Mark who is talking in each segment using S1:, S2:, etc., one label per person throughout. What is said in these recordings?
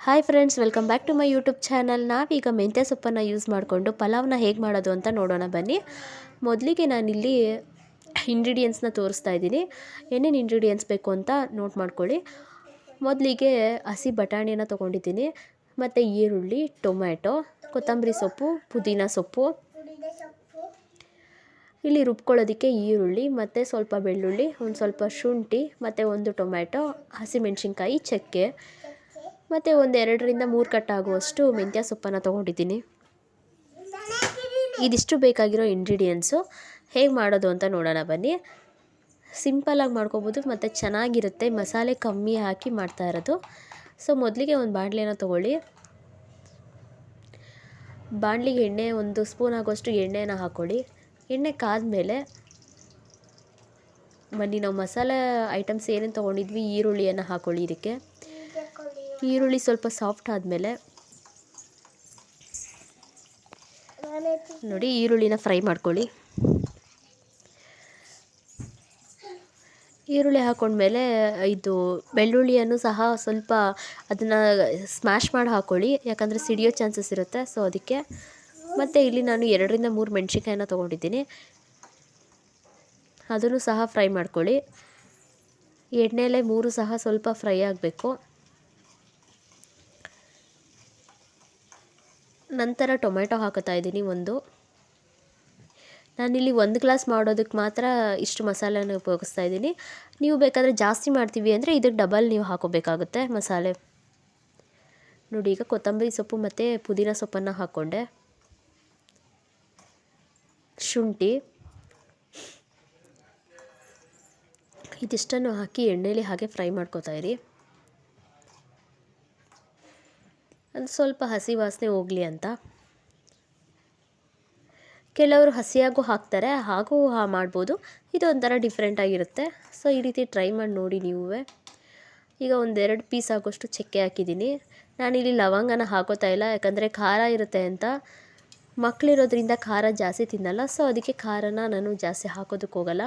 S1: Hi friends welcome back to my YouTube channel ನಾವೀಗ ಮೆಂತ್ಯ ಸೊಪ್ಪನ್ನು ಯೂಸ್ ಮಾಡಿಕೊಂಡು ಪಲಾವ್ನ ಹೇಗೆ ಮಾಡೋದು ಅಂತ ನೋಡೋಣ ಬನ್ನಿ. ಮೊದಲಿಗೆ ನಾನಿಲ್ಲಿ ಇಂಗ್ರೀಡಿಯೆಂಟ್ಸ್ನ ತೋರಿಸ್ತಾ ಇದ್ದೀನಿ. ಏನೇನು ಇಂಗ್ರೀಡಿಯೆಂಟ್ಸ್ ಬೇಕು ಅಂತ ನೋಟ್ ಮಾಡ್ಕೊಳ್ಳಿ. ಮೊದಲಿಗೆ ಹಸಿ ಬಟಾಣಿಯನ್ನು ತೊಗೊಂಡಿದ್ದೀನಿ. ಮತ್ತು ಈರುಳ್ಳಿ, ಟೊಮ್ಯಾಟೊ, ಕೊತ್ತಂಬರಿ ಸೊಪ್ಪು, ಪುದೀನ ಸೊಪ್ಪು. ಇಲ್ಲಿ ರುಬ್ಕೊಳ್ಳೋದಕ್ಕೆ ಈರುಳ್ಳಿ, ಮತ್ತು ಸ್ವಲ್ಪ ಬೆಳ್ಳುಳ್ಳಿ, ಒಂದು ಸ್ವಲ್ಪ ಶುಂಠಿ, ಮತ್ತು ಒಂದು ಟೊಮ್ಯಾಟೊ, ಹಸಿಮೆಣ್ಸಿನ್ಕಾಯಿ, ಚಕ್ಕೆ. ಮತ್ತು ಒಂದು ಎರಡರಿಂದ ಮೂರು ಕಟ್ಟಾಗುವಷ್ಟು ಮೆಂತ್ಯ ಸೊಪ್ಪನ್ನು ತೊಗೊಂಡಿದ್ದೀನಿ. ಇದಿಷ್ಟು ಬೇಕಾಗಿರೋ ಇಂಗ್ರೀಡಿಯೆಂಟ್ಸು ಹೇಗೆ ಮಾಡೋದು ಅಂತ ನೋಡೋಣ ಬನ್ನಿ. ಸಿಂಪಲಾಗಿ ಮಾಡ್ಕೋಬೋದು ಮತ್ತು ಚೆನ್ನಾಗಿರುತ್ತೆ. ಮಸಾಲೆ ಕಮ್ಮಿ ಹಾಕಿ ಮಾಡ್ತಾ ಇರೋದು. ಸೊ ಮೊದಲಿಗೆ ಒಂದು ಬಾಣಲೆನ ತೊಗೊಳ್ಳಿ. ಬಾಣಲಿಗೆ ಎಣ್ಣೆ, ಒಂದು ಸ್ಪೂನ್ ಆಗೋಷ್ಟು ಎಣ್ಣೆನ ಹಾಕ್ಕೊಳ್ಳಿ ಎಣ್ಣೆ ಕಾದ್ಮೇಲೆ ಬನ್ನಿ, ನಾವು ಮಸಾಲೆ ಐಟಮ್ಸ್ ಏನೇನು ತೊಗೊಂಡಿದ್ವಿ, ಈರುಳ್ಳಿಯನ್ನು ಹಾಕ್ಕೊಳ್ಳಿ ಇದಕ್ಕೆ. ಈರುಳ್ಳಿ ಸ್ವಲ್ಪ ಸಾಫ್ಟ್ ಆದಮೇಲೆ ನೋಡಿ ಈರುಳ್ಳಿನ ಫ್ರೈ ಮಾಡ್ಕೊಳ್ಳಿ. ಈರುಳ್ಳಿ ಹಾಕೊಂಡ್ಮೇಲೆ ಇದು ಬೆಳ್ಳುಳ್ಳಿಯನ್ನು ಸಹ ಸ್ವಲ್ಪ ಅದನ್ನು ಸ್ಮ್ಯಾಶ್ ಮಾಡಿ ಹಾಕ್ಕೊಳ್ಳಿ ಯಾಕಂದರೆ ಸಿಡಿಯೋ ಚಾನ್ಸಸ್ ಇರುತ್ತೆ. ಸೊ ಅದಕ್ಕೆ ಮತ್ತು ಇಲ್ಲಿ ನಾನು ಎರಡರಿಂದ ಮೂರು ಮೆಣಸಿನ್ಕಾಯಿನ ತೊಗೊಂಡಿದ್ದೀನಿ. ಅದನ್ನು ಸಹ ಫ್ರೈ ಮಾಡ್ಕೊಳ್ಳಿ. ಎಣ್ಣೆಲೆ ಮೂರು ಸಹ ಸ್ವಲ್ಪ ಫ್ರೈ ಆಗಬೇಕು. ನಂತರ ಟೊಮೆಟೊ ಹಾಕುತ್ತಾ ಇದ್ದೀನಿ ಒಂದು. ನಾನಿಲ್ಲಿ ಒಂದು ಗ್ಲಾಸ್ ಮಾಡೋದಕ್ಕೆ ಮಾತ್ರ ಇಷ್ಟು ಮಸಾಲೆನ ಉಪಯೋಗಿಸ್ತಾ ಇದ್ದೀನಿ. ನೀವು ಬೇಕಾದರೆ ಜಾಸ್ತಿ ಮಾಡ್ತೀವಿ ಅಂದರೆ ಇದಕ್ಕೆ ಡಬಲ್ ನೀವು ಹಾಕೋಬೇಕಾಗುತ್ತೆ ಮಸಾಲೆ. ನೋಡಿ, ಈಗ ಕೊತ್ತಂಬರಿ ಸೊಪ್ಪು ಮತ್ತು ಪುದೀನ ಸೊಪ್ಪನ್ನು ಹಾಕ್ಕೊಂಡೆ. ಶುಂಠಿ. ಇದಿಷ್ಟನ್ನು ಹಾಕಿ ಎಣ್ಣೆಲಿ ಹಾಗೆ ಫ್ರೈ ಮಾಡ್ಕೋತಾ ಇರಿ. ಅದು ಸ್ವಲ್ಪ ಹಸಿ ವಾಸನೆ ಹೋಗಲಿ ಅಂತ. ಕೆಲವರು ಹಸಿಯಾಗೂ ಹಾಕ್ತಾರೆ, ಹಾಗೂ ಹಾ ಮಾಡ್ಬೋದು. ಇದು ಒಂಥರ ಡಿಫ್ರೆಂಟ್ ಆಗಿರುತ್ತೆ. ಸೊ ಈ ರೀತಿ ಟ್ರೈ ಮಾಡಿ ನೋಡಿ ನೀವು. ಈಗ ಒಂದೆರಡು ಪೀಸ್ ಆಗೋಷ್ಟು ಚಕ್ಕೆ ಹಾಕಿದ್ದೀನಿ. ನಾನಿಲ್ಲಿ ಲವಂಗನ ಹಾಕೋತಾ ಇಲ್ಲ, ಯಾಕಂದರೆ ಖಾರ ಇರುತ್ತೆ ಅಂತ. ಮಕ್ಕಳಿರೋದ್ರಿಂದ ಖಾರ ಜಾಸ್ತಿ ತಿನ್ನಲ್ಲ ಸೊ ಅದಕ್ಕೆ ಖಾರನ ನಾನು ಜಾಸ್ತಿ ಹಾಕೋದಕ್ಕೆ ಹೋಗಲ್ಲ.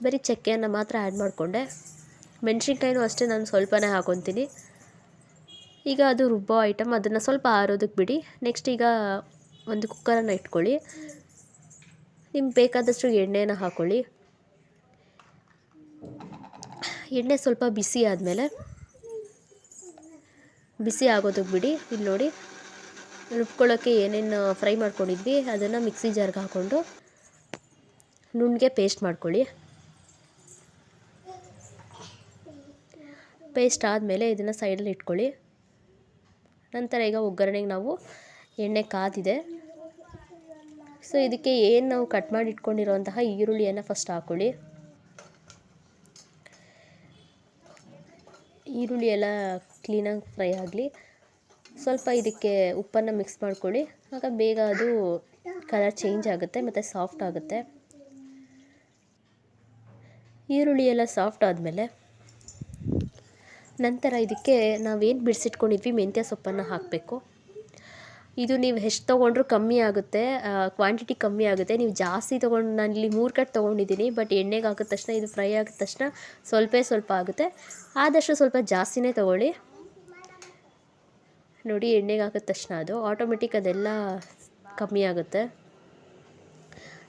S1: ಬರೀ ಚಕ್ಕೆಯನ್ನು ಮಾತ್ರ ಆ್ಯಡ್ ಮಾಡಿಕೊಂಡೆ. ಮೆಣಸಿನ್ಕಾಯಿನೂ ಅಷ್ಟೇ ನಾನು ಸ್ವಲ್ಪನೇ ಹಾಕೊತೀನಿ. ಈಗ ಅದು ರುಬ್ಬೋ ಐಟಮ್ ಅದನ್ನು ಸ್ವಲ್ಪ ಆರೋದಕ್ಕೆ ಬಿಡಿ. ನೆಕ್ಸ್ಟ್ ಈಗ ಒಂದು ಕುಕ್ಕರನ್ನು ಇಟ್ಕೊಳ್ಳಿ. ನಿಮ್ಗೆ ಬೇಕಾದಷ್ಟು ಎಣ್ಣೆನ ಹಾಕ್ಕೊಳ್ಳಿ ಎಣ್ಣೆ ಸ್ವಲ್ಪ ಬಿಸಿ ಆದಮೇಲೆ ಬಿಸಿ ಆಗೋದಕ್ಕೆ ಬಿಡಿ. ಇಲ್ಲಿ ನೋಡಿ ರುಬ್ಕೊಳ್ಳೋಕ್ಕೆ ಏನೇನು ಫ್ರೈ ಮಾಡ್ಕೊಂಡಿದ್ವಿ ಅದನ್ನು ಮಿಕ್ಸಿ ಜಾರ್ಗೆ ಹಾಕ್ಕೊಂಡು ನುಣ್ಣಗೆ ಪೇಸ್ಟ್ ಮಾಡ್ಕೊಳ್ಳಿ. ಪೇಸ್ಟ್ ಆದಮೇಲೆ ಇದನ್ನು ಸೈಡಲ್ಲಿ ಇಟ್ಕೊಳ್ಳಿ. ನಂತರ ಈಗ ಒಗ್ಗರಣೆಗೆ ನಾವು ಎಣ್ಣೆ ಕಾದಿದೆ. ಸೊ ಇದಕ್ಕೆ ಏನು ನಾವು ಕಟ್ ಮಾಡಿ ಇಟ್ಕೊಂಡಿರುವಂತಹ ಈರುಳ್ಳಿಯನ್ನು ಫಸ್ಟ್ ಹಾಕ್ಕೊಳ್ಳಿ ಈರುಳ್ಳಿ ಎಲ್ಲ ಕ್ಲೀನಾಗಿ ಫ್ರೈ ಆಗಲಿ. ಸ್ವಲ್ಪ ಇದಕ್ಕೆ ಉಪ್ಪನ್ನು ಮಿಕ್ಸ್ ಮಾಡ್ಕೊಳ್ಳಿ. ಆಗ ಬೇಗ ಅದು ಕಲರ್ ಚೇಂಜ್ ಆಗುತ್ತೆ ಮತ್ತು ಸಾಫ್ಟ್ ಆಗುತ್ತೆ. ಈರುಳ್ಳಿ ಎಲ್ಲ ಸಾಫ್ಟ್ ಆದಮೇಲೆ ನಂತರ ಇದಕ್ಕೆ ನಾವೇನು ಬಿಡಿಸಿಟ್ಕೊಂಡಿದ್ವಿ? ಮೆಂತ್ಯ ಸೊಪ್ಪನ್ನು ಹಾಕಬೇಕು. ಇದು ನೀವು ಎಷ್ಟು ತೊಗೊಂಡ್ರೂ ಕಮ್ಮಿ ಆಗುತ್ತೆ ಕ್ವಾಂಟಿಟಿ ಕಮ್ಮಿ ಆಗುತ್ತೆ. ನೀವು ಜಾಸ್ತಿ ತೊಗೊಂಡು, ನಾನು ಇಲ್ಲಿ ಮೂರು ಕಟ್ ತೊಗೊಂಡಿದ್ದೀನಿ ಬಟ್ ಎಣ್ಣೆಗೆ ಹಾಕಿದ ತಕ್ಷಣ, ಇದು ಫ್ರೈ ಆಗಿದ ತಕ್ಷಣ ಸ್ವಲ್ಪ ಸ್ವಲ್ಪ ಆಗುತ್ತೆ. ಆದಷ್ಟು ಸ್ವಲ್ಪ ಜಾಸ್ತಿನೇ ತೊಗೊಳ್ಳಿ. ನೋಡಿ, ಎಣ್ಣೆಗೆ ಹಾಕಿದ ತಕ್ಷಣ ಅದು. ಆಟೋಮೆಟಿಕ್ ಅದೆಲ್ಲ ಕಮ್ಮಿ ಆಗುತ್ತೆ.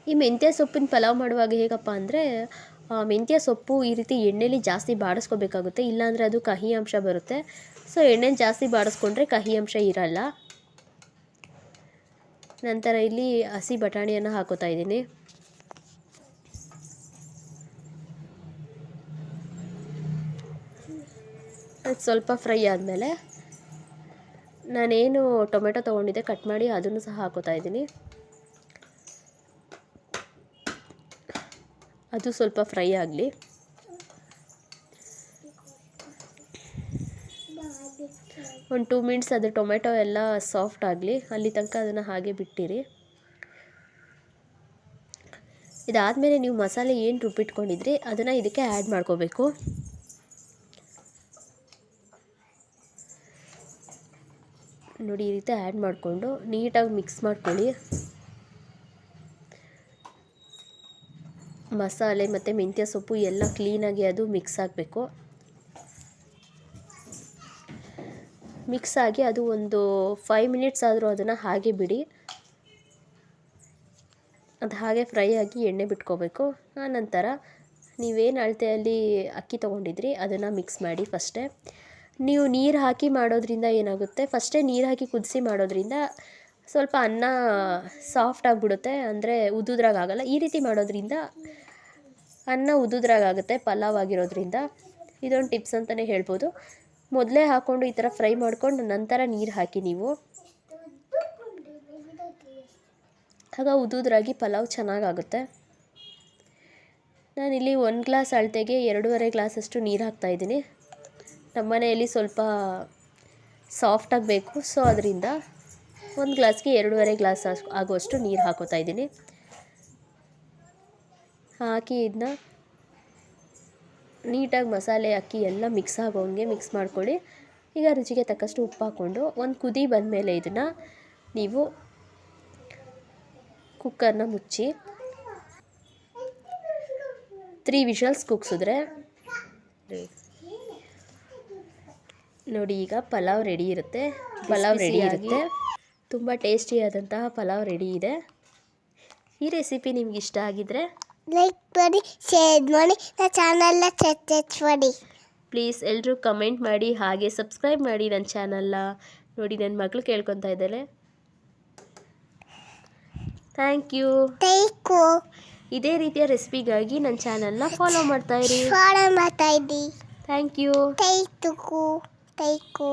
S1: ಈ ಮೆಂತ್ಯ ಸೊಪ್ಪಿನ ಪಲಾವ್ ಮಾಡುವಾಗ ಹೇಗಪ್ಪ ಅಂದರೆ ಮೆಂತ್ಯ ಸೊಪ್ಪು ಈ ರೀತಿ ಎಣ್ಣೆಲಿ ಜಾಸ್ತಿ ಬಾಡಿಸ್ಕೋಬೇಕಾಗುತ್ತೆ, ಇಲ್ಲಾಂದರೆ ಅದು ಕಹಿ ಅಂಶ ಬರುತ್ತೆ. ಸೊ ಎಣ್ಣೆ ಜಾಸ್ತಿ ಬಾಡಿಸ್ಕೊಂಡ್ರೆ ಕಹಿ ಅಂಶ ಇರಲ್ಲ. ನಂತರ ಇಲ್ಲಿ ಹಸಿ ಬಟಾಣಿಯನ್ನು ಹಾಕೋತಾ ಇದ್ದೀನಿ. ಅದು ಸ್ವಲ್ಪ ಫ್ರೈ ಆದಮೇಲೆ ನಾನೇನು ಟೊಮೆಟೊ ತೊಗೊಂಡಿದ್ದೆ, ಕಟ್ ಮಾಡಿ ಅದನ್ನು ಸಹ ಹಾಕೋತಾ ಇದ್ದೀನಿ. ಅದು ಸ್ವಲ್ಪ ಫ್ರೈ ಆಗಲಿ. ಒಂದು ಟೂ ಮಿನಿಟ್ಸ್ ಅದು ಟೊಮೆಟೊ ಎಲ್ಲ ಸಾಫ್ಟ್ ಆಗಲಿ. ಅಲ್ಲಿ ತನಕ ಅದನ್ನು ಹಾಗೆ ಬಿಟ್ಟಿರಿ. ಇದಾದಮೇಲೆ ನೀವು ಮಸಾಲೆ ಏನು ರುಬ್ಬಿಟ್ಕೊಂಡಿದ್ರಿ ಅದನ್ನು ಇದಕ್ಕೆ ಆ್ಯಡ್ ಮಾಡ್ಕೋಬೇಕು. ನೋಡಿ, ಈ ರೀತಿ ಆ್ಯಡ್ ಮಾಡಿಕೊಂಡು ನೀಟಾಗಿ ಮಿಕ್ಸ್ ಮಾಡ್ಕೊಳ್ಳಿ. ಮಸಾಲೆ ಮತ್ತು ಮೆಂತ್ಯ ಸೊಪ್ಪು ಎಲ್ಲ ಕ್ಲೀನಾಗಿ ಅದು ಮಿಕ್ಸ್ ಆಗಬೇಕು ಮಿಕ್ಸ್ ಆಗಿ ಅದು ಒಂದು ಫೈವ್ ಮಿನಿಟ್ಸ್ ಆದರೂ ಅದನ್ನು ಹಾಗೆ ಬಿಡಿ. ಅದು ಹಾಗೆ ಫ್ರೈ ಆಗಿ ಎಣ್ಣೆ ಬಿಟ್ಕೋಬೇಕು. ಆನಂತರ ನೀವೇನು ಅಳತೆಯಲ್ಲಿ ಅಕ್ಕಿ ತೊಗೊಂಡಿದ್ರಿ ಅದನ್ನು ಮಿಕ್ಸ್ ಮಾಡಿ ಫಸ್ಟೇ. ನೀವು ನೀರು ಹಾಕಿ ಮಾಡೋದ್ರಿಂದ ಏನಾಗುತ್ತೆ? ಫಸ್ಟೇ ನೀರು ಹಾಕಿ ಕುದಿಸಿ ಮಾಡೋದ್ರಿಂದ ಸ್ವಲ್ಪ ಅನ್ನ ಸಾಫ್ಟ್ ಆಗಿಬಿಡುತ್ತೆ. ಅಂದರೆ ಉದ್ದುದ್ರಾಗ ಆಗಲ್ಲ. ಈ ರೀತಿ ಮಾಡೋದ್ರಿಂದ ಅನ್ನ ಉದುದ್ರಾಗುತ್ತೆ ಪಲಾವ್ ಆಗಿರೋದ್ರಿಂದ. ಇದೊಂದು ಟಿಪ್ಸ್ ಅಂತಲೇ ಹೇಳ್ಬೋದು. ಮೊದಲೇ ಹಾಕ್ಕೊಂಡು ಈ ಥರ ಫ್ರೈ ಮಾಡ್ಕೊಂಡು ನಂತರ ನೀರು ಹಾಕಿ ನೀವು. ಆಗ ಉದುದ್ರಾಗಿ ಪಲಾವ್ ಚೆನ್ನಾಗಾಗುತ್ತೆ. ನಾನಿಲ್ಲಿ ಒಂದು ಗ್ಲಾಸ್ ಅಳತೆಗೆ ಎರಡೂವರೆ ಗ್ಲಾಸಷ್ಟು ನೀರು ಹಾಕ್ತಾಯಿದ್ದೀನಿ ನಮ್ಮ ಮನೆಯಲ್ಲಿ ಸ್ವಲ್ಪ ಸಾಫ್ಟ್ ಆಗಬೇಕು, ಸೊ ಅದರಿಂದ ಒಂದು ಗ್ಲಾಸ್ಗೆ ಎರಡೂವರೆ ಗ್ಲಾಸ್ ಆಗುವಷ್ಟು ನೀರು ಹಾಕೋತಾ ಇದ್ದೀನಿ. ಹಾಕಿ ಇದನ್ನ ನೀಟಾಗಿ ಮಸಾಲೆ ಅಕ್ಕಿ ಎಲ್ಲ ಮಿಕ್ಸ್ ಆಗೋಂಗೆ ಮಿಕ್ಸ್ ಮಾಡ್ಕೊಳ್ಳಿ. ಈಗ ರುಚಿಗೆ ತಕ್ಕಷ್ಟು ಉಪ್ಪು ಹಾಕ್ಕೊಂಡು ಒಂದು ಕುದಿ ಬಂದಮೇಲೆ ಇದನ್ನು ನೀವು ಕುಕ್ಕರ್ನ ಮುಚ್ಚಿ ತ್ರೀ ವಿಷಲ್ಸ್ ಕುಗ್ಸಿದ್ರೆ ನೋಡಿ ಈಗ ಪಲಾವ್ ರೆಡಿ ಇರುತ್ತೆ. ಪಲಾವ್ ರೆಡಿ ಇರುತ್ತೆ. ತುಂಬ ಟೇಸ್ಟಿಯಾದಂತಹ ಪಲಾವ್ ರೆಡಿ ಇದೆ. ಈ ರೆಸಿಪಿ ನಿಮ್ಗೆ ಇಷ್ಟ ಆಗಿದ್ರೆ
S2: ಲೈಕ್ ಮಾಡಿ ಶೇರ್ ಮಾಡಿ ನನ್ನ ಚಾನಲ್ನ ಸಬ್ಸ್ಕ್ರೈಬ್ ಮಾಡಿ.
S1: ಪ್ಲೀಸ್ ಎಲ್ಲರೂ ಕಮೆಂಟ್ ಮಾಡಿ ಹಾಗೆ ಸಬ್ಸ್ಕ್ರೈಬ್ ಮಾಡಿ ನನ್ನ ಚಾನಲ್ನ ನೋಡಿ ನನ್ನ ಮಗಳು ಕೇಳ್ಕೊತಾ ಇದ್ದಾಳೆ. ಥ್ಯಾಂಕ್ ಯು
S2: ತೈಕು
S1: ಇದೇ ರೀತಿಯ ರೆಸಿಪಿಗಾಗಿ ನನ್ನ ಚಾನಲ್ನ ಫಾಲೋ ಮಾಡ್ತಾ ಇರಿ.
S2: ಫಾಲೋ ಮಾಡ್ತಾ ಇದ್ದಿ.
S1: Thank you
S2: thank ತೈಕು